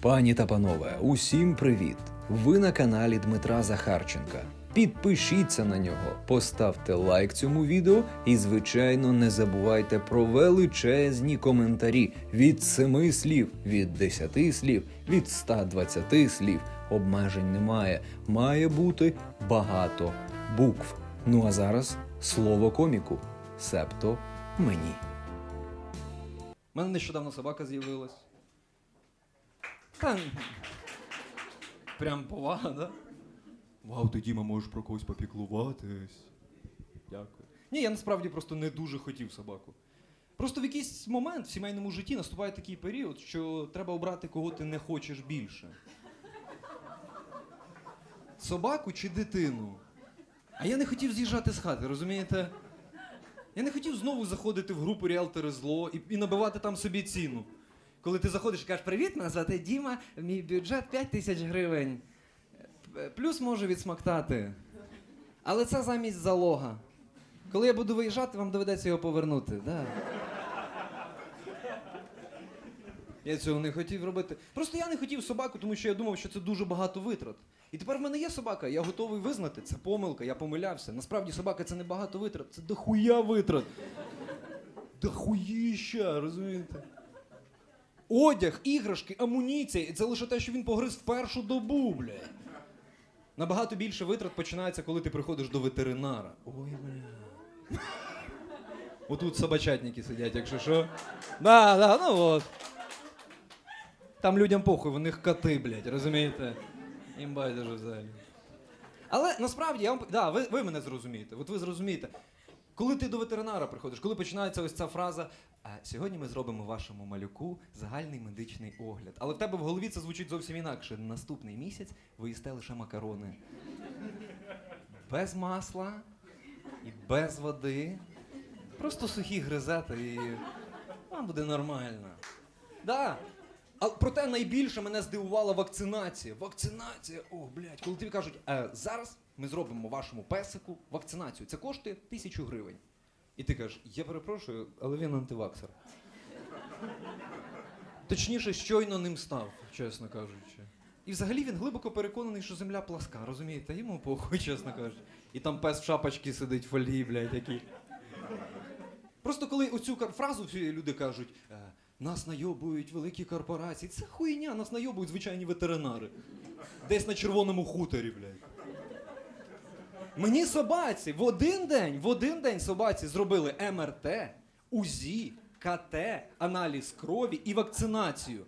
Пані та панове, усім привіт! Ви на каналі Дмитра Захарченка. Підпишіться на нього, поставте лайк цьому відео і, звичайно, не забувайте про величезні коментарі від 7 слів, від 10 слів, від 120 слів. Обмежень немає. Має бути багато букв. Ну а зараз слово коміку, себто мені. У мене нещодавно собака з'явилась. Та, прям повага, да? Вау, ти Діма можеш про когось попіклуватись. Дякую. Ні, я насправді просто не дуже хотів собаку. Просто в якийсь момент в сімейному житті наступає такий період, що треба обрати, кого ти не хочеш більше. Собаку чи дитину. А я не хотів з'їжджати з хати, розумієте? Я не хотів знову заходити в групу Ріалтери зло і, і набивати там собі ціну. Коли ти заходиш і кажеш, привіт, мене звати Діма, мій бюджет 5 тисяч гривень. Плюс можу відсмоктати. Але це замість залога. Коли я буду виїжджати, вам доведеться його повернути. Да. Я цього не хотів робити. Просто я не хотів собаку, тому що я думав, що це дуже багато витрат. І тепер в мене є собака, я готовий визнати. Це помилка, я помилявся. Насправді собака це не багато витрат, це дохуя витрат. Дохуїща, розумієте? Одяг, іграшки, амуніція. І це лише те, що він погриз в першу добу, блядь. Набагато більше витрат починається, коли ти приходиш до ветеринара. Ой, бля. Отут собачатники сидять, якщо що. Да, да, ну от. Там людям похуй, у них коти, блядь, розумієте? Їм байдуже взагалі. Але насправді я вам. Да, ви, ви мене зрозумієте. От ви зрозумієте. Коли ти до ветеринара приходиш, коли починається ось ця фраза, а сьогодні ми зробимо вашому малюку загальний медичний огляд. Але в тебе в голові це звучить зовсім інакше. Наступний місяць ви їсте лише макарони. Без масла і без води. Просто сухі гризети і вам буде нормально. Да. А проте найбільше мене здивувала вакцинація. Вакцинація. О, блядь, коли тобі кажуть, е, зараз ми зробимо вашому песику вакцинацію. Це коштує тисячу гривень. І ти кажеш, я перепрошую, але він антиваксер. Точніше, щойно ним став, чесно кажучи. І взагалі він глибоко переконаний, що земля пласка, розумієте? Йому похуй, чесно кажучи. І там пес в шапочці сидить в фольгі, блядь, який. Просто коли оцю фразу люди кажуть, е, нас найобують великі корпорації, це хуйня, нас найобують звичайні ветеринари. Десь на червоному хуторі, блядь. Мені собаці в один день, в один день собаці зробили МРТ, УЗІ, КТ, аналіз крові і вакцинацію.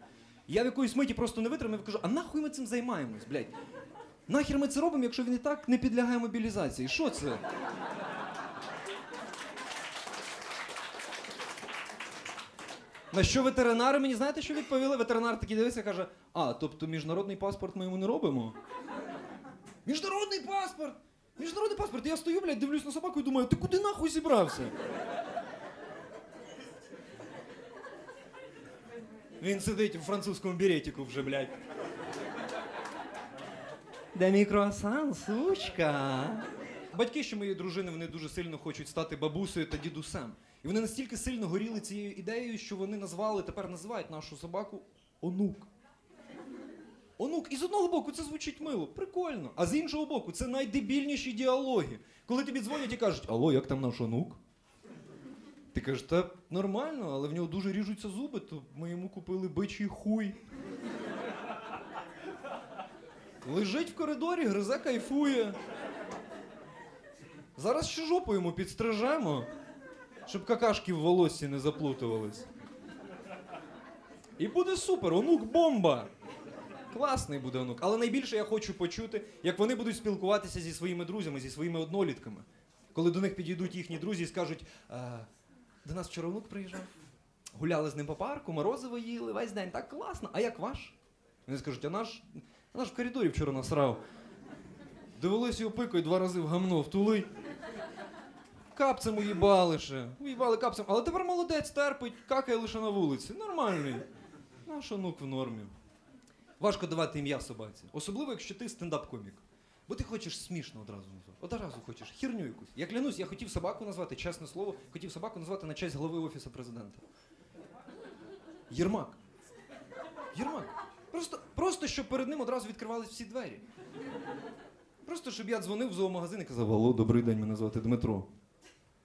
Я в якоїсь миті просто не витримав і кажу, а нахуй ми цим займаємось, блядь? Нахер ми це робимо, якщо він і так не підлягає мобілізації? Що це? На що ветеринари мені знаєте, що відповіли? Ветеринар такий дивиться і каже: А, тобто міжнародний паспорт ми йому не робимо? Міжнародний паспорт! Міжнародний паспорт! Я стою, блядь, дивлюсь на собаку і думаю, ти куди нахуй зібрався? Він сидить у французькому беретику вже, блядь. Де мій круасан, сучка? Батьки, що моєї дружини, вони дуже сильно хочуть стати бабусею та дідусем. І вони настільки сильно горіли цією ідеєю, що вони назвали, тепер називають нашу собаку онук. Онук. І з одного боку це звучить мило, прикольно. А з іншого боку, це найдебільніші діалоги. Коли тобі дзвонять і кажуть, алло, як там наш онук? Ти кажеш, та нормально, але в нього дуже ріжуться зуби, то ми йому купили бичий хуй. Лежить в коридорі, гризе кайфує. Зараз ще жопу йому підстрижемо, щоб какашки в волоссі не заплутувались. І буде супер, онук бомба. Класний буде онук. Але найбільше я хочу почути, як вони будуть спілкуватися зі своїми друзями, зі своїми однолітками. Коли до них підійдуть їхні друзі і скажуть: «А, до нас вчора онук приїжджав. Гуляли з ним по парку, морозиво їли весь день. Так класно. А як ваш? Вони скажуть, а наш, а наш в коридорі вчора насрав. Довелося його пикою два рази в гамно втули. Капцем уїбали ще. Уїбали капцем. Але тепер молодець терпить, какає лише на вулиці. Нормальний. Наш онук в нормі. Важко давати ім'я собаці. Особливо, якщо ти стендап-комік. Бо ти хочеш смішно одразу. Одразу хочеш. Хірню якусь. Я клянусь, я хотів собаку назвати, чесне слово, хотів собаку назвати на честь голови Офісу президента. Єрмак. Єрмак. Просто Просто щоб перед ним одразу відкривались всі двері. Просто щоб я дзвонив в зоомагазин і казав: Алло, добрий день, мене звати Дмитро.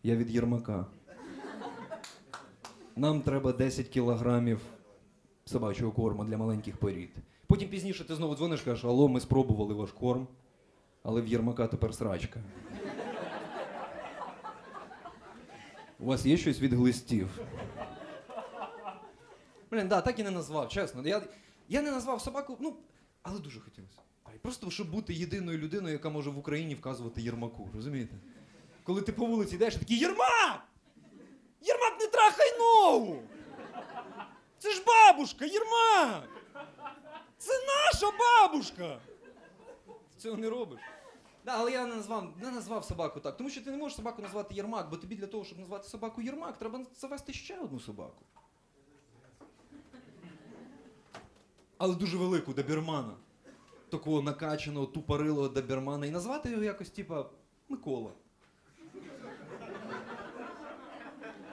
Я від Єрмака. Нам треба 10 кілограмів собачого корму для маленьких порід. Потім пізніше ти знову дзвониш, кажеш, алло, ми спробували ваш корм, але в Єрмака тепер срачка. У вас є щось від глистів? Блін, да, так і не назвав, чесно. Я, я не назвав собаку, ну, але дуже хотілося. Просто щоб бути єдиною людиною, яка може в Україні вказувати Єрмаку, розумієте? Коли ти по вулиці йдеш, і такий Єрмак! Єрмак, не трахай ногу! Це ж бабушка, Єрмак! Це наша бабушка! Ти цього не робиш. Да, але я не назвав, не назвав собаку так. Тому що ти не можеш собаку назвати Єрмак, бо тобі для того, щоб назвати собаку Єрмак, треба завести ще одну собаку. Але дуже велику добірмана. Такого накачаного, тупорилого добірмана. І назвати його якось, типа, Микола.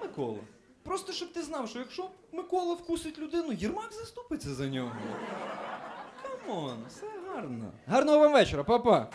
Микола. Просто щоб ти знав, що якщо Микола вкусить людину, Єрмак заступиться за нього. Камон, все гарно. Гарного вам вечора, папа.